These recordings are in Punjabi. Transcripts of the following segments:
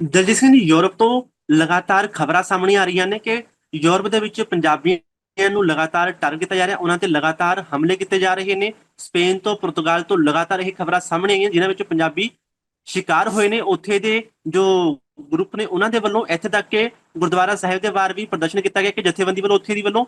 ਦਲਜੀਤ ਸਿੰਘ ਜੀ, ਯੂਰਪ ਤੋਂ ਲਗਾਤਾਰ ਖਬਰਾਂ ਸਾਹਮਣੇ ਆ ਰਹੀਆਂ ਨੇ ਕਿ ਯੂਰਪ ਦੇ ਵਿੱਚ ਪੰਜਾਬੀਆਂ ਨੂੰ ਲਗਾਤਾਰ ਟਾਰਗੇਟ ਕੀਤਾ ਜਾ ਰਿਹਾ, ਉਹਨਾਂ ਤੇ ਲਗਾਤਾਰ ਹਮਲੇ ਕੀਤੇ ਜਾ ਰਹੇ ਨੇ। ਸਪੇਨ ਤੋਂ ਪੁਰਤਗਾਲ ਤੋਂ ਲਗਾਤਾਰ ਇਹ ਖਬਰਾਂ ਸਾਹਮਣੇ ਆਈਆਂ, ਜਿਨ੍ਹਾਂ ਵਿੱਚ ਪੰਜਾਬੀ ਸ਼ਿਕਾਰ ਹੋਏ ਨੇ। ਉੱਥੇ ਦੇ ਜੋ ਗਰੁੱਪ ਨੇ, ਉਹਨਾਂ ਦੇ ਵੱਲੋਂ ਇੱਥੇ ਤੱਕ ਕਿ ਗੁਰਦੁਆਰਾ ਸਾਹਿਬ ਦੇ ਬਾਹਰ ਵੀ ਪ੍ਰਦਰਸ਼ਨ ਕੀਤਾ ਗਿਆ ਕਿ ਜਥੇਬੰਦੀ ਵੱਲੋਂ ਉੱਥੇ ਦੀ ਵੱਲੋਂ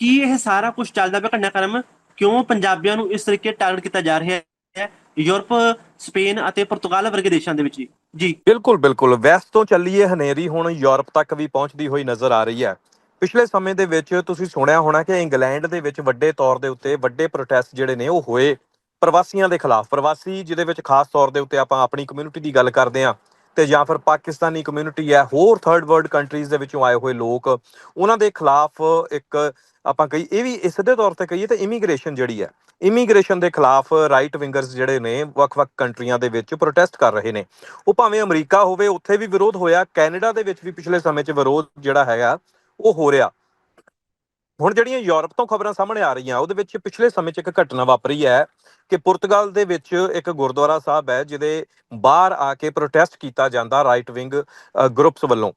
ਕੀ ਇਹ ਸਾਰਾ ਕੁਝ ਚੱਲਦਾ ਪਿਆ ਘਟਨਾਕ੍ਰਮ ਕਿਉਂ ਪੰਜਾਬੀਆਂ ਨੂੰ ਇਸ ਤਰੀਕੇ ਟਾਰਗੇਟ ਕੀਤਾ ਜਾ ਰਿਹਾ ਹੈ ਯੂਰਪ, ਸਪੇਨ ਅਤੇ ਪੁਰਤਗਾਲ ਵਰਗੇ ਦੇਸ਼ਾਂ ਦੇ ਵਿੱਚ ਜੀ? ਜੀ। ਬਿਲਕੁਲ ਬਿਲਕੁਲ। ਵੈਸਟ ਤੋਂ ਚੱਲੀਏ ਹਨੇਰੀ, ਹੁਣ ਯੂਰਪ ਤੱਕ ਵੀ ਪਹੁੰਚਦੀ ਹੋਈ ਨਜ਼ਰ ਆ ਰਹੀ ਹੈ। ਪਿਛਲੇ ਸਮੇਂ ਦੇ ਵਿੱਚ ਤੁਸੀਂ ਸੁਣਿਆ ਹੋਣਾ ਕਿ ਇੰਗਲੈਂਡ ਦੇ ਵਿੱਚ ਵੱਡੇ ਤੌਰ ਦੇ ਉੱਤੇ ਵੱਡੇ ਪ੍ਰੋਟੈਸਟ ਜਿਹੜੇ ਨੇ ਉਹ ਹੋਏ ਪ੍ਰਵਾਸੀਆਂ ਦੇ ਖਿਲਾਫ। ਪ੍ਰਵਾਸੀ ਜਿਹਦੇ ਵਿੱਚ ਖਾਸ ਤੌਰ ਦੇ ਉੱਤੇ ਆਪਾਂ ਆਪਣੀ ਕਮਿਊਨਿਟੀ ਦੀ ਗੱਲ ਕਰਦੇ ਹਾਂ ਤੇ ਜਾਂ ਫਿਰ ਪਾਕਿਸਤਾਨੀ ਕਮਿਊਨਿਟੀ ਹੈ, ਹੋਰ ਥਰਡ ਵਰਲਡ ਕੰਟਰੀਜ਼ ਦੇ ਵਿੱਚੋਂ ਆਏ ਹੋਏ ਲੋਕ, ਉਹਨਾਂ ਦੇ ਖਿਲਾਫ ਇੱਕ ਆਪਾਂ ਕਹੀ ਇਹ ਵੀ ਇਸ ਸਿੱਧੇ ਤੌਰ ਤੇ ਕਹੀਏ ਤਾਂ ਇਮੀਗ੍ਰੇਸ਼ਨ ਜਿਹੜੀ ਹੈ ਇਮੀਗ੍ਰੇਸ਼ਨ ਦੇ ਖਿਲਾਫ ਰਾਈਟ ਵਿੰਗਰਸ ਜਿਹੜੇ ਨੇ, ਵੱਖ-ਵੱਖ ਕੰਟਰੀਆਂ ਦੇ ਵਿੱਚ ਪ੍ਰੋਟੈਸਟ ਕਰ ਰਹੇ ਨੇ। ਉਹ ਭਾਵੇਂ ਅਮਰੀਕਾ ਹੋਵੇ, ਉੱਥੇ ਵੀ ਵਿਰੋਧ ਹੋਇਆ, ਕੈਨੇਡਾ ਦੇ ਵਿੱਚ ਵੀ ਪਿਛਲੇ ਸਮੇਂ 'ਚ ਵਿਰੋਧ ਜਿਹੜਾ ਹੈਗਾ, ਉਹ ਹੋ ਰਿਹਾ। ਹੁਣ ਜਿਹੜੀਆਂ ਯੂਰਪ ਤੋਂ ਖਬਰਾਂ ਸਾਹਮਣੇ ਆ ਰਹੀਆਂ, ਉਹਦੇ ਵਿੱਚ ਪਿਛਲੇ ਸਮੇਂ 'ਚ ਇੱਕ ਘਟਨਾ ਵਾਪਰੀ ਹੈ ਕਿ ਪੁਰਤਗਾਲ ਦੇ ਵਿੱਚ ਇੱਕ ਗੁਰਦੁਆਰਾ ਸਾਹਿਬ ਹੈ, ਜਿਹਦੇ ਬਾਹਰ ਆ ਕੇ ਪ੍ਰੋਟੈਸਟ ਕੀਤਾ ਜਾਂਦਾ ਰਾਈਟ ਵਿੰਗ ਗਰੁੱਪਸ ਵੱਲੋਂ।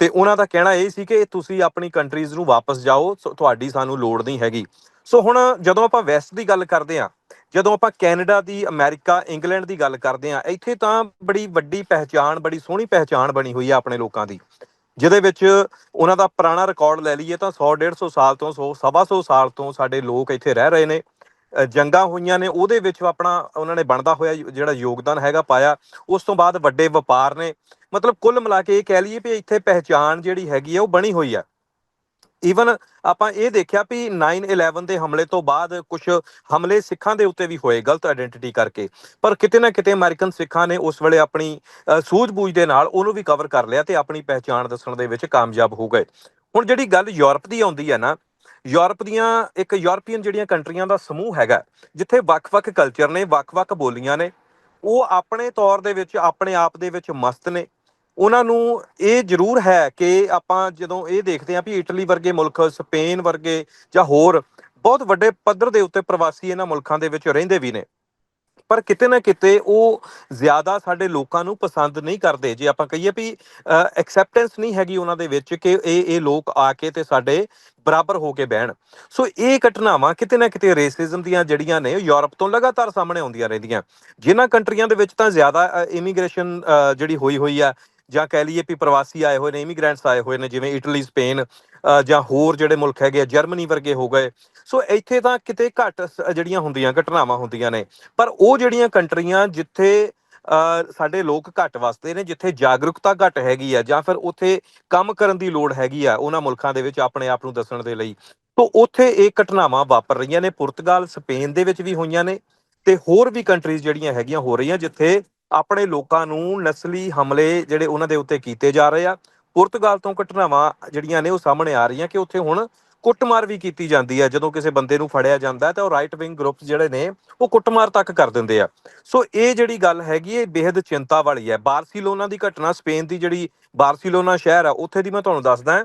ਤੇ ਉਹਨਾਂ ਦਾ ਕਹਿਣਾ ਇਹ ਸੀ ਕਿ ਤੁਸੀਂ ਆਪਣੀ ਕੰਟਰੀਜ਼ ਨੂੰ ਵਾਪਸ ਜਾਓ, ਸੋ ਤੁਹਾਡੀ ਸਾਨੂੰ ਲੋੜ ਨਹੀਂ ਹੈਗੀ। ਸੋ ਹੁਣ ਜਦੋਂ ਆਪਾਂ ਵੈਸਟ ਦੀ ਗੱਲ ਕਰਦੇ ਹਾਂ, ਜਦੋਂ ਆਪਾਂ ਕੈਨੇਡਾ ਦੀ, ਅਮਰੀਕਾ, ਇੰਗਲੈਂਡ ਦੀ ਗੱਲ ਕਰਦੇ ਹਾਂ, ਇੱਥੇ ਤਾਂ ਬੜੀ ਵੱਡੀ ਪਹਿਚਾਣ, ਬੜੀ ਸੋਹਣੀ ਪਹਿਚਾਣ ਬਣੀ ਹੋਈ ਹੈ ਆਪਣੇ ਲੋਕਾਂ ਦੀ। ਜਿਹਦੇ ਵਿੱਚ ਉਹਨਾਂ ਦਾ ਪੁਰਾਣਾ ਰਿਕਾਰਡ ਲੈ ਲਈਏ ਤਾਂ 100 150 ਸਾਲ ਤੋਂ 100 ਸਵਾ ਸੌ ਸਾਲ ਤੋਂ ਸਾਡੇ ਲੋਕ ਇੱਥੇ ਰਹਿ ਰਹੇ ਨੇ। ਜੰਗਾਂ ਹੋਈਆਂ ਨੇ, ਉਹਦੇ ਵਿੱਚ ਆਪਣਾ ਉਹਨਾਂ ਨੇ ਬਣਦਾ ਹੋਇਆ ਜਿਹੜਾ ਯੋਗਦਾਨ ਹੈਗਾ ਪਾਇਆ। ਉਸ ਤੋਂ ਬਾਅਦ ਵੱਡੇ ਵਪਾਰ ਨੇ। ਮਤਲਬ ਕੁੱਲ ਮਿਲਾ ਕੇ ਇਹ ਕਹਿ ਲਈਏ ਵੀ ਇੱਥੇ ਪਹਿਚਾਣ ਜਿਹੜੀ ਹੈਗੀ ਹੈ ਉਹ ਬਣੀ ਹੋਈ ਹੈ ਈਵਨ ਆਪਾਂ ਇਹ ਦੇਖਿਆ ਵੀ 9/11 ਦੇ ਹਮਲੇ ਤੋਂ ਬਾਅਦ ਕੁਝ ਹਮਲੇ ਸਿੱਖਾਂ ਦੇ ਉੱਤੇ ਵੀ ਹੋਏ, ਗਲਤ ਆਇਡੈਂਟੀਟੀ ਕਰਕੇ। ਪਰ ਕਿਤੇ ਨਾ ਕਿਤੇ ਅਮਰੀਕਨ ਸਿੱਖਾਂ ਨੇ ਉਸ ਵੇਲੇ ਆਪਣੀ ਸੂਝ-ਬੂਝ ਦੇ ਨਾਲ ਉਹਨੂੰ ਵੀ ਕਵਰ ਕਰ ਲਿਆ ਤੇ ਆਪਣੀ ਪਹਿਚਾਣ ਦੱਸਣ ਦੇ ਵਿੱਚ ਕਾਮਯਾਬ ਹੋ ਗਏ। ਹੁਣ ਜਿਹੜੀ ਗੱਲ ਯੂਰਪ ਦੀ ਆਉਂਦੀ ਹੈ ਨਾ ਯੂਰਪ ਦੀਆਂ, ਇੱਕ ਯੂਰਪੀਅਨ ਜਿਹੜੀਆਂ ਕੰਟਰੀਆਂ ਦਾ ਸਮੂਹ ਹੈਗਾ, ਜਿੱਥੇ ਵੱਖ-ਵੱਖ ਕਲਚਰ ਨੇ, ਵੱਖ-ਵੱਖ ਬੋਲੀਆਂ ਨੇ, ਉਹ ਆਪਣੇ ਤੌਰ ਦੇ ਵਿੱਚ, ਆਪਣੇ ਆਪ ਦੇ ਵਿੱਚ ਮਸਤ ਨੇ। ਉਹਨਾਂ ਨੂੰ ਇਹ ਜ਼ਰੂਰ ਹੈ ਕਿ ਆਪਾਂ ਜਦੋਂ ਇਹ ਦੇਖਦੇ ਹਾਂ ਵੀ ਇਟਲੀ ਵਰਗੇ ਮੁਲਕ, ਸਪੇਨ ਵਰਗੇ ਜਾਂ ਹੋਰ, ਬਹੁਤ ਵੱਡੇ ਪੱਧਰ ਦੇ ਉੱਤੇ ਪ੍ਰਵਾਸੀ ਇਹਨਾਂ ਮੁਲਕਾਂ ਦੇ ਵਿੱਚ ਰਹਿੰਦੇ ਵੀ ਨੇ। ਪਰ ਕਿਤੇ ਨਾ ਕਿਤੇ ਉਹ ਜ਼ਿਆਦਾ ਸਾਡੇ ਲੋਕਾਂ ਨੂੰ ਪਸੰਦ ਨਹੀਂ ਕਰਦੇ। ਜੇ ਆਪਾਂ ਕਹੀਏ ਵੀ ਐਕਸੈਪਟੈਂਸ ਨਹੀਂ ਹੈਗੀ ਉਹਨਾਂ ਦੇ ਵਿੱਚ ਕਿ ਇਹ ਇਹ ਲੋਕ ਆ ਕੇ ਤੇ ਸਾਡੇ ਬਰਾਬਰ ਹੋ ਕੇ ਬਹਿਣ। ਸੋ ਇਹ ਘਟਨਾਵਾਂ ਕਿਤੇ ਨਾ ਕਿਤੇ ਰੇਸਿਜ਼ਮ ਦੀਆਂ ਜਿਹੜੀਆਂ ਨੇ ਯੂਰਪ ਤੋਂ ਲਗਾਤਾਰ ਸਾਹਮਣੇ ਆਉਂਦੀਆਂ ਰਹਿੰਦੀਆਂ। ਜਿਨ੍ਹਾਂ ਕੰਟਰੀਆਂ ਦੇ ਵਿੱਚ ਤਾਂ ਜ਼ਿਆਦਾ ਇਮੀਗ੍ਰੇਸ਼ਨ ਜਿਹੜੀ ਹੋਈ ਹੋਈ ਆ, ਜਾਂ ਕਹਿ ਲਈਏ ਵੀ ਪ੍ਰਵਾਸੀ ਆਏ ਹੋਏ ਨੇ ਇਮੀਗ੍ਰੈਂਟਸ ਆਏ ਹੋਏ ਨੇ, ਜਿਵੇਂ ਇਟਲੀ ਸਪੇਨ ਜਾਂ ਹੋਰ ਜਿਹੜੇ ਮੁਲਕ ਹੈਗੇ ਆ, ਜਰਮਨੀ ਵਰਗੇ ਹੋ ਗਏ। ਸੋ ਇੱਥੇ ਤਾਂ ਕਿਤੇ ਘੱਟ ਜਿਹੜੀਆਂ ਹੁੰਦੀਆਂ, ਘਟਨਾਵਾਂ ਹੁੰਦੀਆਂ ਨੇ। ਪਰ ਉਹ ਜਿਹੜੀਆਂ ਕੰਟਰੀਆਂ ਜਿੱਥੇ ਸਾਡੇ ਲੋਕ ਘੱਟ ਵਸਦੇ ਨੇ, ਜਿੱਥੇ ਜਾਗਰੂਕਤਾ ਘੱਟ ਹੈਗੀ ਆ, ਜਾਂ ਫਿਰ ਉੱਥੇ ਕੰਮ ਕਰਨ ਦੀ ਲੋੜ ਹੈਗੀ ਆ, ਉਹਨਾਂ ਮੁਲਕਾਂ ਦੇ ਵਿੱਚ ਆਪਣੇ ਆਪ ਨੂੰ ਦੱਸਣ ਦੇ ਲਈ, ਤੋਂ ਉੱਥੇ ਇਹ ਘਟਨਾਵਾਂ ਵਾਪਰ ਰਹੀਆਂ ਨੇ। ਪੁਰਤਗਾਲ, ਸਪੇਨ ਦੇ ਵਿੱਚ ਵੀ ਹੋਈਆਂ ਨੇ, ਤੇ ਹੋਰ ਵੀ ਕੰਟਰੀਜ਼ ਜਿਹੜੀਆਂ ਹੈਗੀਆਂ ਹੋ ਰਹੀਆਂ, ਜਿੱਥੇ ਆਪਣੇ ਲੋਕਾਂ ਨੂੰ ਨਸਲੀ ਹਮਲੇ ਜਿਹੜੇ ਉਹਨਾਂ ਦੇ ਉੱਤੇ ਕੀਤੇ ਜਾ ਰਹੇ ਆ ਪੁਰਤਗਾਲ ਤੋਂ ਘਟਨਾਵਾਂ ਜਿਹੜੀਆਂ ਨੇ ਉਹ ਸਾਹਮਣੇ ਆ ਰਹੀਆਂ ਕਿ ਉੱਥੇ ਹੁਣ ਕੁੱਟਮਾਰ ਵੀ ਕੀਤੀ ਜਾਂਦੀ ਹੈ ਜਦੋਂ ਕਿਸੇ ਬੰਦੇ ਨੂੰ ਫੜਿਆ ਜਾਂਦਾ ਤਾਂ ਉਹ ਰਾਈਟ ਵਿੰਗ ਗਰੁੱਪਸ ਜਿਹੜੇ ਨੇ ਉਹ ਕੁੱਟਮਾਰ ਤੱਕ ਕਰ ਦਿੰਦੇ ਆ। ਸੋ ਇਹ ਜਿਹੜੀ ਗੱਲ ਹੈਗੀ ਇਹ ਬੇहद ਚਿੰਤਾ ਵਾਲੀ ਹੈ। ਬਾਰਸੀਲੋਨਾ ਦੀ ਘਟਨਾ, ਸਪੇਨ ਦੀ ਜਿਹੜੀ ਬਾਰਸੀਲੋਨਾ ਸ਼ਹਿਰ ਆ, ਉੱਥੇ ਦੀ ਮੈਂ ਤੁਹਾਨੂੰ ਦੱਸਦਾ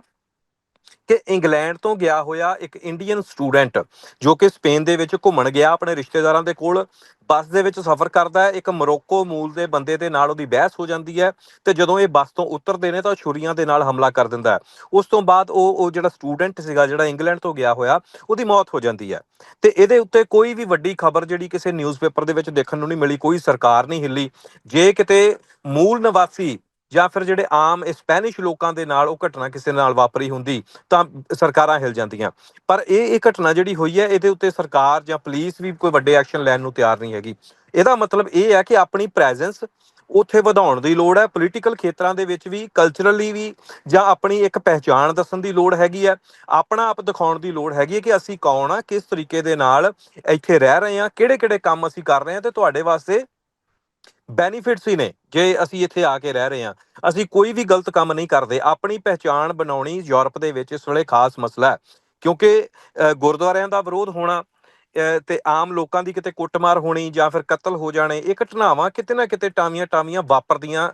ਕਿ ਇੰਗਲੈਂਡ ਤੋਂ ਗਿਆ ਹੋਇਆ ਇੱਕ ਇੰਡੀਅਨ ਸਟੂਡੈਂਟ ਜੋ ਕਿ ਸਪੇਨ ਦੇ ਵਿੱਚ ਘੁੰਮਣ ਗਿਆ ਆਪਣੇ ਰਿਸ਼ਤੇਦਾਰਾਂ ਦੇ ਕੋਲ, ਬੱਸ ਦੇ ਵਿੱਚ ਸਫ਼ਰ ਕਰਦਾ ਹੈ, ਇੱਕ ਮੋਰੋਕੋ ਮੂਲ ਦੇ ਬੰਦੇ ਦੇ ਨਾਲ ਉਹਦੀ ਬਹਿਸ ਹੋ ਜਾਂਦੀ ਹੈ ਤੇ ਜਦੋਂ ਇਹ ਬੱਸ ਤੋਂ ਉਤਰਦੇ ਨੇ ਤਾਂ ਉਹ ਛੁਰੀਆਂ ਦੇ ਨਾਲ ਹਮਲਾ ਕਰ ਦਿੰਦਾ ਹੈ। ਉਸ ਤੋਂ ਬਾਅਦ ਉਹ ਉਹ ਜਿਹੜਾ ਸਟੂਡੈਂਟ ਸੀਗਾ, ਜਿਹੜਾ ਇੰਗਲੈਂਡ ਤੋਂ ਗਿਆ ਹੋਇਆ, ਉਹਦੀ ਮੌਤ ਹੋ ਜਾਂਦੀ ਹੈ। ਤੇ ਇਹਦੇ ਉੱਤੇ ਕੋਈ ਵੀ ਵੱਡੀ ਖਬਰ ਜਿਹੜੀ ਕਿਸੇ ਨਿਊਜ਼ਪੇਪਰ ਦੇ ਵਿੱਚ ਦੇਖਣ ਨੂੰ ਨਹੀਂ ਮਿਲੀ, ਕੋਈ ਸਰਕਾਰ ਨਹੀਂ ਹਿੱਲੀ। ਜੇ ਕਿਤੇ ਮੂਲ ਨਿਵਾਸੀ ਜਾਂ ਫਿਰ ਜਿਹੜੇ ਆਮ ਸਪੈਨਿਸ਼ ਲੋਕਾਂ ਦੇ ਨਾਲ ਉਹ ਘਟਨਾ ਕਿਸੇ ਨਾਲ ਵਾਪਰੀ ਹੁੰਦੀ, ਤਾਂ ਸਰਕਾਰਾਂ ਹਿਲ ਜਾਂਦੀਆਂ। ਪਰ ਇਹ ਇਹ ਘਟਨਾ ਜਿਹੜੀ ਹੋਈ ਹੈ, ਇਹਦੇ ਉੱਤੇ ਸਰਕਾਰ ਜਾਂ ਪੁਲਿਸ ਵੀ ਕੋਈ ਵੱਡੇ ਐਕਸ਼ਨ ਲੈਣ ਨੂੰ ਤਿਆਰ ਨਹੀਂ ਹੈਗੀ। ਇਹਦਾ ਮਤਲਬ ਇਹ ਹੈ ਕਿ ਆਪਣੀ ਪ੍ਰੈਜ਼ੈਂਸ ਉੱਥੇ ਵਧਾਉਣ ਦੀ ਲੋੜ ਹੈ। ਪੋਲੀਟੀਕਲ ਖੇਤਰਾਂ ਦੇ ਵਿੱਚ ਵੀ ਕਲਚਰਲੀ ਵੀ, ਜਾਂ ਆਪਣੀ ਇੱਕ ਪਹਿਚਾਣ ਦੱਸਣ ਦੀ ਲੋੜ ਹੈਗੀ ਹੈ। ਆਪਣਾ ਆਪ ਦਿਖਾਉਣ ਦੀ ਲੋੜ ਹੈਗੀ ਹੈ ਕਿ ਅਸੀਂ ਕੌਣ ਆ, ਕਿਸ ਤਰੀਕੇ ਦੇ ਨਾਲ ਇੱਥੇ ਰਹਿ ਰਹੇ ਹਾਂ ਕਿਹੜੇ ਕਿਹੜੇ ਕੰਮ ਅਸੀਂ ਕਰ ਰਹੇ ਹਾਂ ਤੇ ਤੁਹਾਡੇ ਵਾਸਤੇ ਬੈਨੀਫਿਟਸ ਹੀ ਨੇ ਜੇ ਅਸੀਂ ਇੱਥੇ ਆ ਕੇ ਰਹਿ ਰਹੇ ਹਾਂ। ਅਸੀਂ ਕੋਈ ਵੀ ਗਲਤ ਕੰਮ ਨਹੀਂ ਕਰਦੇ। ਆਪਣੀ ਪਹਿਚਾਣ ਬਣਾਉਣੀ ਯੂਰਪ ਦੇ ਵਿੱਚ ਇਸ ਵੇਲੇ ਖਾਸ ਮਸਲਾ ਹੈ। ਕਿਉਂਕਿ ਗੁਰਦੁਆਰਿਆਂ ਦਾ ਵਿਰੋਧ ਹੋਣਾ ਅ, ਤੇ ਆਮ ਲੋਕਾਂ ਦੀ ਕਿਤੇ ਕੁੱਟਮਾਰ ਹੋਣੀ ਜਾਂ ਫਿਰ ਕਤਲ ਹੋ ਜਾਣੇ ਇਹ ਘਟਨਾਵਾਂ ਕਿਤੇ ਨਾ ਕਿਤੇ ਟਾਮੀਆਂ ਟਾਮੀਆਂ ਵਾਪਰਦੀਆਂ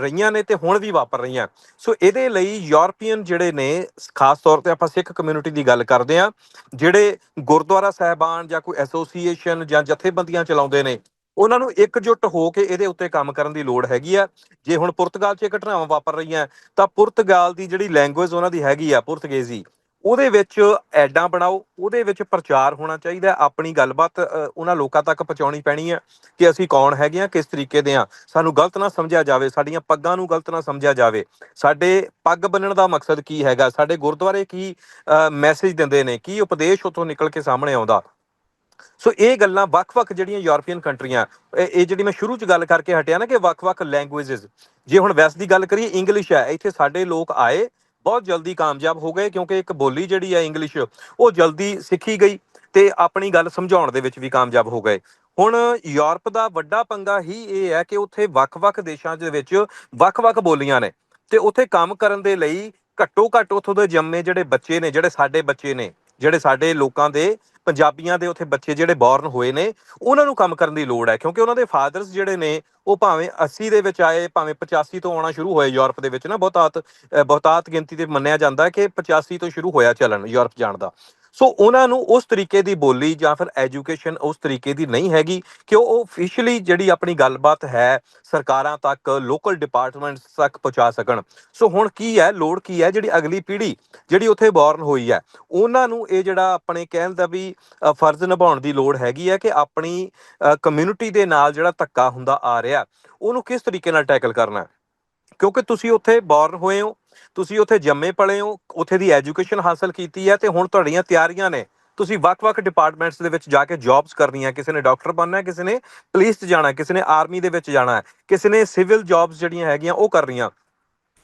ਰਹੀਆਂ ਨੇ ਤੇ ਹੁਣ ਵੀ ਵਾਪਰ ਰਹੀਆਂ। ਸੋ ਇਹਦੇ ਲਈ ਯੂਰਪੀਅਨ ਜਿਹੜੇ ਨੇ ਖਾਸ ਤੌਰ ਤੇ ਆਪਾਂ ਸਿੱਖ ਕਮਿਊਨਿਟੀ ਦੀ ਗੱਲ ਕਰਦੇ ਆ ਜਿਹੜੇ ਗੁਰਦੁਆਰਾ ਸਾਹਿਬਾਨ ਜਾਂ ਕੋਈ ਐਸੋਸੀਏਸ਼ਨ ਜਾਂ ਜਥੇਬੰਦੀਆਂ ਚਲਾਉਂਦੇ ਨੇ ਉਹਨਾਂ ਨੂੰ ਇਕਜੁੱਟ ਹੋ ਕੇ ਇਹਦੇ ਉੱਤੇ ਕੰਮ ਕਰਨ ਦੀ ਲੋੜ ਹੈਗੀ ਆ। ਜੇ ਹੁਣ ਪੁਰਤਗਾਲ 'ਚ ਇਹ ਘਟਨਾਵਾਂ ਵਾਪਰ ਰਹੀਆਂ, ਤਾਂ ਪੁਰਤਗਾਲ ਦੀ ਜਿਹੜੀ ਲੈਂਗੁਏਜ ਉਹਨਾਂ ਦੀ ਹੈਗੀ ਆ, ਪੁਰਤਗੇਜ਼ੀ, ਉਹਦੇ ਵਿੱਚ ਐਡਾਂ ਬਣਾਓ, ਉਹਦੇ ਵਿੱਚ ਪ੍ਰਚਾਰ ਹੋਣਾ ਚਾਹੀਦਾ, ਆਪਣੀ ਗੱਲਬਾਤ ਉਹਨਾਂ ਲੋਕਾਂ ਤੱਕ ਪਹੁੰਚਾਉਣੀ ਪੈਣੀ ਹੈ ਕਿ ਅਸੀਂ ਕੌਣ ਹੈਗੇ ਆ, ਕਿਸ ਤਰੀਕੇ ਦੇ ਆ। ਸਾਨੂੰ ਗਲਤ ਨਾ ਸਮਝਿਆ ਜਾਵੇ, ਸਾਡੀਆਂ ਪੱਗਾਂ ਨੂੰ ਗਲਤ ਨਾ ਸਮਝਿਆ ਜਾਵੇ। ਸਾਡੇ ਪੱਗ ਬੰਨਣ ਦਾ ਮਕਸਦ ਕੀ ਹੈਗਾ? ਸਾਡੇ ਗੁਰਦੁਆਰੇ ਕੀ ਮੈਸੇਜ ਦਿੰਦੇ ਨੇ? ਕੀ ਉਪਦੇਸ਼ ਉਤੋਂ ਨਿਕਲ ਕੇ ਸਾਹਮਣੇ ਆਉਂਦਾ? ਸੋ ਇਹ ਗੱਲਾਂ ਵੱਖ-ਵੱਖ ਜਿਹੜੀਆਂ ਯੂਰਪੀਅਨ ਕੰਟਰੀਆਂ ਇਹ ਇਹ ਜਿਹੜੀ ਮੈਂ ਸ਼ੁਰੂ ਚ ਗੱਲ ਕਰਕੇ ਹਟਿਆ ਨਾ ਕਿ ਵੱਖ-ਵੱਖ ਲੈਂਗੁਏਜਸ ਜੇ ਹੁਣ ਵੈਸਟ ਦੀ ਗੱਲ ਕਰੀਏ ਇੰਗਲਿਸ਼ ਹੈ ਇੱਥੇ ਸਾਡੇ ਲੋਕ ਆਏ, ਬਹੁਤ ਜਲਦੀ ਕਾਮਯਾਬ ਹੋ ਗਏ, ਕਿਉਂਕਿ ਇੱਕ ਬੋਲੀ ਜਿਹੜੀ ਹੈ ਇੰਗਲਿਸ਼ ਉਹ ਜਲਦੀ ਸਿੱਖੀ ਗਈ ਤੇ ਆਪਣੀ ਗੱਲ ਸਮਝਾਉਣ ਦੇ ਵਿੱਚ ਵੀ ਕਾਮਯਾਬ ਹੋ ਗਏ। ਹੁਣ ਯੂਰਪ ਦਾ ਵੱਡਾ ਪੰਗਾ ਹੀ ਇਹ ਹੈ ਕਿ ਉੱਥੇ ਵੱਖ-ਵੱਖ ਦੇਸ਼ਾਂ ਦੇ ਵਿੱਚ ਵੱਖ-ਵੱਖ ਬੋਲੀਆਂ ਨੇ ਤੇ ਉੱਥੇ ਕੰਮ ਕਰਨ ਦੇ ਲਈ ਘੱਟੋ ਘੱਟ ਉੱਥੋਂ ਦੇ ਜੰਮੇ ਜਿਹੜੇ ਬੱਚੇ ਨੇ, ਜਿਹੜੇ ਸਾਡੇ ਬੱਚੇ ਨੇ ਜਿਹੜੇ ਸਾਡੇ ਲੋਕਾਂ ਦੇ ਪੰਜਾਬੀਆਂ ਦੇ ਉੱਥੇ ਬੱਚੇ ਜਿਹੜੇ ਬੌਰਨ ਹੋਏ ਨੇ ਉਹਨਾਂ ਨੂੰ ਕੰਮ ਕਰਨ ਦੀ ਲੋੜ ਹੈ ਕਿਉਂਕਿ ਉਹਨਾਂ ਦੇ ਫਾਦਰਸ ਜਿਹੜੇ ਨੇ ਉਹ ਭਾਵੇਂ 80 ਦੇ ਵਿੱਚ ਆਏ ਭਾਵੇਂ 85 ਤੋਂ ਆਉਣਾ ਸ਼ੁਰੂ ਹੋਏ ਯੂਰਪ ਦੇ ਵਿੱਚ ਨਾ ਬਹੁਤਾਤ ਅ, ਬਹੁਤਾਤ ਗਿਣਤੀ ਤੇ ਮੰਨਿਆ ਜਾਂਦਾ ਕਿ 85 ਤੋਂ ਸ਼ੁਰੂ ਹੋਇਆ ਚੱਲਣ ਯੂਰਪ ਜਾਣ ਦਾ। ਸੋ ਉਹਨਾਂ ਨੂੰ ਉਸ ਤਰੀਕੇ ਦੀ ਬੋਲੀ ਜਾਂ ਫਿਰ ਐਜੂਕੇਸ਼ਨ ਉਸ ਤਰੀਕੇ ਦੀ ਨਹੀਂ ਹੈਗੀ ਕਿ ਉਹ ਆਫੀਸ਼ੀਅਲੀ ਜਿਹੜੀ ਆਪਣੀ ਗੱਲਬਾਤ ਹੈ ਸਰਕਾਰਾਂ ਤੱਕ ਲੋਕਲ ਡਿਪਾਰਟਮੈਂਟਸ ਤੱਕ ਪਹੁੰਚਾ ਸਕਣ। ਸੋ ਹੁਣ ਕੀ ਹੈ, ਲੋੜ ਕੀ ਹੈ ਜਿਹੜੀ ਅਗਲੀ ਪੀੜ੍ਹੀ ਜਿਹੜੀ ਉੱਥੇ ਬੌਰਨ ਹੋਈ ਹੈ? ਉਹਨਾਂ ਨੂੰ ਇਹ ਜਿਹੜਾ ਆਪਣੇ ਕਹਿਣ ਦਾ ਵੀ ਫਰਜ਼ ਨਿਭਾਉਣ ਦੀ ਲੋੜ ਹੈਗੀ ਹੈ ਕਿ ਆਪਣੀ ਕਮਿਊਨਿਟੀ ਦੇ ਨਾਲ ਜਿਹੜਾ ਧੱਕਾ ਹੁੰਦਾ ਆ ਰਿਹਾ, ਉਹਨੂੰ ਕਿਸ ਤਰੀਕੇ ਨਾਲ ਟੈਕਲ ਕਰਨਾ ਕਿਉਂਕਿ ਤੁਸੀਂ ਉੱਥੇ ਬੌਰਨ ਹੋਏ ਹੋ ਤੁਸੀਂ ਉੱਥੇ ਜੰਮੇ ਪਲੇ ਹੋ, ਉੱਥੇ ਦੀ ਐਜੂਕੇਸ਼ਨ ਹਾਸਲ ਕੀਤੀ ਹੈ ਤੇ ਹੁਣ ਤੁਹਾਡੀਆਂ ਤਿਆਰੀਆਂ ਨੇ। ਤੁਸੀਂ ਵੱਖ-ਵੱਖ ਡਿਪਾਰਟਮੈਂਟਸ ਦੇ ਵਿੱਚ ਜਾ ਕੇ ਜੌਬਸ ਕਰਨੀਆਂ, ਕਿਸੇ ਨੇ ਡਾਕਟਰ ਬਣਨਾ ਹੈ, ਕਿਸੇ ਨੇ ਪੁਲਿਸ 'ਚ ਜਾਣਾ ਕਿਸੇ ਨੇ ਆਰਮੀ ਦੇ ਵਿੱਚ ਜਾਣਾ ਹੈ, ਕਿਸੇ ਨੇ ਸਿਵਲ ਜੌਬਸ ਜਿਹੜੀਆਂ ਹੈਗੀਆਂ ਉਹ ਕਰਨੀਆਂ।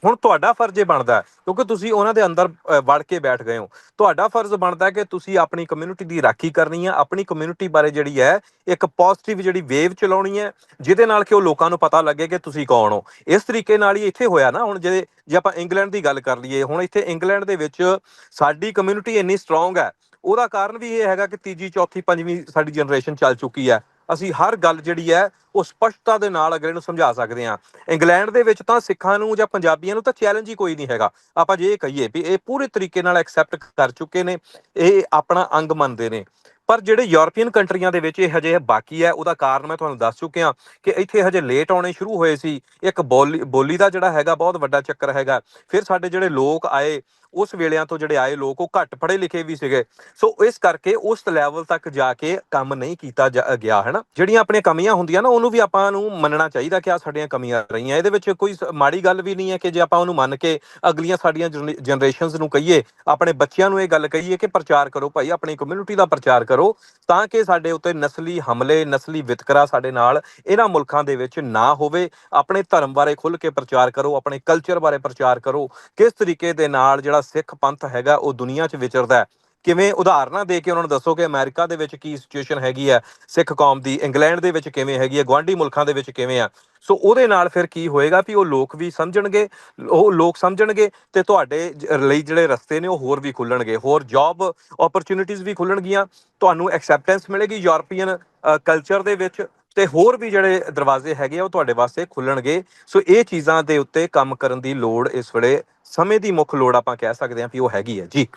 ਹੁਣ ਤੁਹਾਡਾ ਫਰਜ਼ ਇਹ ਬਣਦਾ ਕਿਉਂਕਿ ਤੁਸੀਂ ਉਹਨਾਂ ਦੇ ਅੰਦਰ ਵੜ ਕੇ ਬੈਠ ਗਏ ਹੋ। ਤੁਹਾਡਾ ਫਰਜ਼ ਬਣਦਾ ਕਿ ਤੁਸੀਂ ਆਪਣੀ ਕਮਿਊਨਿਟੀ ਦੀ ਰਾਖੀ ਕਰਨੀ ਹੈ। ਆਪਣੀ ਕਮਿਊਨਿਟੀ ਬਾਰੇ ਜਿਹੜੀ ਹੈ, ਇੱਕ ਪੋਜ਼ਿਟਿਵ ਜਿਹੜੀ ਵੇਵ ਚਲਾਉਣੀ ਹੈ, ਜਿਹਦੇ ਨਾਲ ਕਿ ਉਹ ਲੋਕਾਂ ਨੂੰ ਪਤਾ ਲੱਗੇ ਕਿ ਤੁਸੀਂ ਕੌਣ ਹੋ। ਇਸ ਤਰੀਕੇ ਨਾਲ ਹੀ ਇੱਥੇ ਹੋਇਆ ਨਾ, ਹੁਣ ਜੇ ਜੇ ਆਪਾਂ ਇੰਗਲੈਂਡ ਦੀ ਗੱਲ ਕਰ ਲਈਏ, ਹੁਣ ਇੱਥੇ ਇੰਗਲੈਂਡ ਦੇ ਵਿੱਚ ਸਾਡੀ ਕਮਿਊਨਿਟੀ ਇੰਨੀ ਸਟਰੋਂਗ ਹੈ। ਉਹਦਾ ਕਾਰਨ ਵੀ ਇਹ ਹੈਗਾ ਕਿ ਤੀਜੀ, ਚੌਥੀ, ਪੰਜਵੀਂ ਸਾਡੀ ਜਨਰੇਸ਼ਨ ਚੱਲ ਚੁੱਕੀ ਹੈ। ਅਸੀਂ ਹਰ ਗੱਲ ਜਿਹੜੀ ਹੈ ਉਹ ਸਪਸ਼ਟਤਾ ਦੇ ਨਾਲ ਅਗਲੇ ਨੂੰ ਸਮਝਾ ਸਕਦੇ ਹਾਂ। ਇੰਗਲੈਂਡ ਦੇ ਵਿੱਚ ਤਾਂ ਸਿੱਖਾਂ ਨੂੰ ਜਾਂ ਪੰਜਾਬੀਆਂ ਨੂੰ ਤਾਂ ਚੈਲੰਜ ਹੀ ਕੋਈ ਨਹੀਂ ਹੈਗਾ। ਆਪਾਂ ਜੇ ਇਹ ਕਹੀਏ ਵੀ ਇਹ ਪੂਰੇ ਤਰੀਕੇ ਨਾਲ ਐਕਸੈਪਟ ਕਰ ਚੁੱਕੇ ਨੇ, ਇਹ ਆਪਣਾ ਅੰਗ ਮੰਨਦੇ ਨੇ। ਪਰ ਜਿਹੜੇ ਯੂਰਪੀਅਨ ਕੰਟਰੀਆਂ ਦੇ ਵਿੱਚ ਇਹ ਹਜੇ ਬਾਕੀ ਹੈ, ਉਹਦਾ ਕਾਰਨ ਮੈਂ ਤੁਹਾਨੂੰ ਦੱਸ ਚੁੱਕਿਆ ਕਿ ਇੱਥੇ ਹਜੇ ਲੇਟ ਆਉਣੇ ਸ਼ੁਰੂ ਹੋਏ ਸੀ। ਇੱਕ ਬੋਲੀ ਬੋਲੀ ਦਾ ਜਿਹੜਾ ਹੈਗਾ ਬਹੁਤ ਵੱਡਾ ਚੱਕਰ ਹੈਗਾ। ਫਿਰ ਸਾਡੇ ਜਿਹੜੇ ਲੋਕ ਆਏ ਉਸ ਵੇਲਿਆਂ ਤੋਂ ਜਿਹੜੇ ਆਏ ਲੋਕ, ਉਹ ਘੱਟ ਪੜ੍ਹੇ ਲਿਖੇ ਵੀ ਸੀਗੇ। ਸੋ ਇਸ ਕਰਕੇ ਉਸ ਲੈਵਲ ਤੱਕ ਜਾ ਕੇ ਕੰਮ ਨਹੀਂ ਕੀਤਾ ਜਾ- ਗਿਆ ਹੈ ਨਾ ਜਿਹੜੀਆਂ ਆਪਣੀਆਂ ਕਮੀਆਂ ਹੁੰਦੀਆਂ ਨਾ, ਉਹਨੂੰ ਵੀ ਆਪਾਂ ਨੂੰ ਮੰਨਣਾ ਚਾਹੀਦਾ ਕਿ ਆ ਸਾਡੀਆਂ ਕਮੀਆਂ ਰਹੀਆਂ। ਇਹਦੇ ਵਿੱਚ ਕੋਈ ਸ- ਮਾੜੀ ਗੱਲ ਵੀ ਨਹੀਂ ਹੈ ਕਿ ਜੇ ਆਪਾਂ ਉਹਨੂੰ ਮੰਨ ਕੇ ਅਗਲੀਆਂ ਸਾਡੀਆਂ ਜਨਰੇਸ਼ਨਸ ਨੂੰ ਕਹੀਏ, ਆਪਣੇ ਬੱਚਿਆਂ ਨੂੰ ਇਹ ਗੱਲ ਕਹੀਏ ਕਿ ਪ੍ਰਚਾਰ ਕਰੋ ਭਾਈ, ਆਪਣੀ ਕਮਿਊਨਿਟੀ ਦਾ ਪ੍ਰਚਾਰ ਕਰੋ, ਤਾਂ ਕਿ ਸਾਡੇ ਉੱਤੇ ਨਸਲੀ ਹਮਲੇ, ਨਸਲੀ ਵਿਤਕਰਾ ਸਾਡੇ ਨਾਲ ਇਹਨਾਂ ਮੁਲਕਾਂ ਦੇ ਵਿੱਚ ਨਾ ਹੋਵੇ। ਆਪਣੇ ਧਰਮ ਬਾਰੇ ਖੁੱਲ੍ਹ ਕੇ ਪ੍ਰਚਾਰ ਕਰੋ, ਆਪਣੇ ਕਲਚਰ ਬਾਰੇ ਪ੍ਰਚਾਰ ਕਰੋ। ਕਿਸ ਤਰੀਕੇ ਦੇ ਨਾਲ ਜਿਹੜਾ ਸਿੱਖ ਪੰਥ ਹੈਗਾ, ਉਹ ਦੁਨੀਆ 'ਚ ਵਿਚਰਦਾ ਹੈ। ਕਿਵੇਂ ਉਦਾਹਰਨਾਂ ਦੇ ਕੇ ਉਹਨਾਂ ਨੂੰ ਦੱਸੋ ਕਿ ਅਮਰੀਕਾ ਦੇ ਵਿੱਚ ਕੀ ਸਿਚੁਏਸ਼ਨ ਹੈਗੀ ਹੈ? ਸਿੱਖ ਕੌਮ ਦੀ ਇੰਗਲੈਂਡ ਦੇ ਵਿੱਚ ਕਿਵੇਂ ਹੈਗੀ ਹੈ? ਗਵਾਂਢੀ ਮੁਲਕਾਂ ਦੇ ਵਿੱਚ ਕਿਵੇਂ ਆ? ਸੋ ਉਹਦੇ ਨਾਲ ਫਿਰ ਕੀ ਹੋਏਗਾ ਵੀ ਉਹ ਲੋਕ ਵੀ ਸਮਝਣਗੇ, ਉਹ ਲੋਕ ਸਮਝਣਗੇ ਤੇ ਤੁਹਾਡੇ ਲਈ ਜਿਹੜੇ ਰਸਤੇ ਨੇ ਉਹ ਹੋਰ ਵੀ ਖੁੱਲਣਗੇ। ਹੋਰ ਜੌਬ ਓਪਰਚ्युनिटीज ਵੀ ਖੁੱਲਣਗੀਆਂ, ਤੁਹਾਨੂੰ ਐਕਸੈਪਟੈਂਸ ਮਿਲੇਗੀ ਯੂਰੋਪੀਅਨ ਕਲਚਰ ਦੇ ਵਿੱਚ। ਤੇ ਹੋਰ ਵੀ ਜਿਹੜੇ ਦਰਵਾਜ਼ੇ ਹੈਗੇ ਆ, ਉਹ ਤੁਹਾਡੇ ਵਾਸਤੇ ਖੁੱਲਣਗੇ। ਸੋ ਇਹ ਚੀਜ਼ਾਂ ਦੇ ਉੱਤੇ ਕੰਮ ਕਰਨ ਦੀ ਲੋੜ ਇਸ ਵੇਲੇ ਸਮੇਂ ਦੀ ਮੁੱਖ ਲੋੜ ਆਪਾਂ ਕਹਿ ਸਕਦੇ ਹਾਂ ਵੀ ਉਹ ਹੈਗੀ ਹੈ। ਜੀ।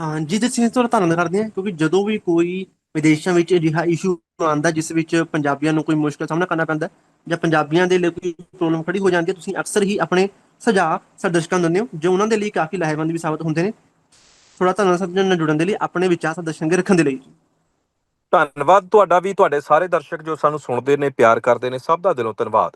ਹਾਂ, ਜੀ, ਤੇ ਅਸੀਂ ਤੁਹਾਡਾ ਧੰਨਵਾਦ ਕਰਦੇ ਹਾਂ, ਕਿਉਂਕਿ ਜਦੋਂ ਵੀ ਕੋਈ ਵਿਦੇਸ਼ਾਂ ਵਿੱਚ ਅਜਿਹਾ ਇਸ਼ੂ ਆਉਂਦਾ, ਜਿਸ ਵਿੱਚ ਪੰਜਾਬੀਆਂ ਨੂੰ ਕੋਈ ਮੁਸ਼ਕਲ ਸਾਹਮਣਾ ਕਰਨਾ ਪੈਂਦਾ, ਜਾਂ ਪੰਜਾਬੀਆਂ ਦੇ ਲਈ ਕੋਈ ਪ੍ਰੋਬਲਮ ਖੜੀ ਹੋ ਜਾਂਦੀ ਹੈ, ਤੁਸੀਂ ਅਕਸਰ ਹੀ ਆਪਣੇ ਸੁਝਾਅ ਸਾਡੇ ਦਰਸ਼ਕਾਂ ਨੂੰ ਦਿੰਦੇ ਹੋ, ਜੋ ਉਹਨਾਂ ਦੇ ਲਈ ਕਾਫੀ ਲਾਹੇਵੰਦ ਵੀ ਸਾਬਤ ਹੁੰਦੇ ਨੇ। ਥੋੜਾ ਧੰਨਵਾਦ ਸਾਡੇ ਨਾਲ ਜੁੜਨ ਦੇ ਲਈ, ਆਪਣੇ ਵਿਚਾਰ ਸਾਡੇ ਦਰਸ਼ਕਾਂ ਰੱਖਣ ਦੇ ਲਈ। ਧੰਨਵਾਦ ਤੁਹਾਡਾ ਵੀ, ਤੁਹਾਡੇ ਸਾਰੇ ਦਰਸ਼ਕ ਜੋ ਸਾਨੂੰ ਸੁਣਦੇ ਨੇ, ਪਿਆਰ ਕਰਦੇ ਨੇ, ਸਭ ਦਾ ਦਿਲੋਂ ਧੰਨਵਾਦ।